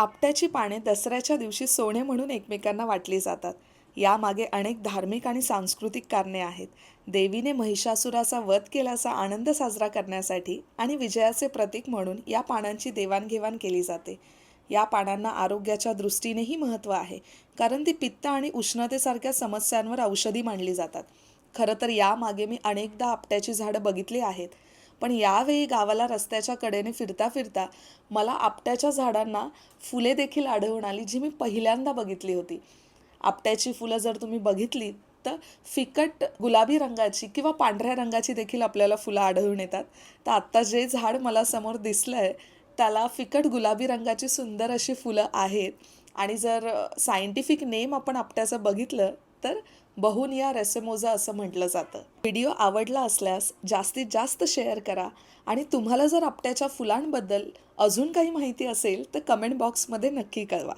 आपट्याची पाने दसऱ्याच्या दिवशी सोने म्हणून एकमेकांना वाटली जातात. यामागे अनेक धार्मिक आणि सांस्कृतिक कारणे आहेत. देवीने महिषासुराचा वध केल्याचा आनंद साजरा करण्यासाठी आणि विजयाचे प्रतीक म्हणून या पानांची देवाणघेवाण केली जाते. या पानांना आरोग्याच्या दृष्टीनेही महत्त्व आहे कारण ती पित्त आणि उष्णतेसारख्या समस्यांवर औषधी मानली जातात. खरं तर यामागे मी अनेकदा आपट्याची झाडं बघितली आहेत. पण यावेळी गावाला रस्त्याच्या कडेने फिरता फिरता मला आपट्याच्या झाडांना फुले देखील आढळून आली जी मी पहिल्यांदा बघितली होती. आपट्याची फुलं जर तुम्ही बघितली तर फिकट गुलाबी रंगाची किंवा पांढऱ्या रंगाची देखील आपल्याला फुलं आढळून येतात. तर आत्ता जे झाड मला समोर दिसलं आहे त्याला फिकट गुलाबी रंगाची सुंदर अशी फुलं आहेत. आणि जर सायंटिफिक नेम आपण आपट्याचं बघितलं तर बहुनिया रेसेमोजा असं म्हटलं जातं. व्हिडिओ आवडला असल्यास जास्तीत जास्त शेअर करा आणि तुम्हाला जर आपट्याच्या फुलांबद्दल अजून काही माहिती असेल तर कमेंट बॉक्समध्ये नक्की कळवा.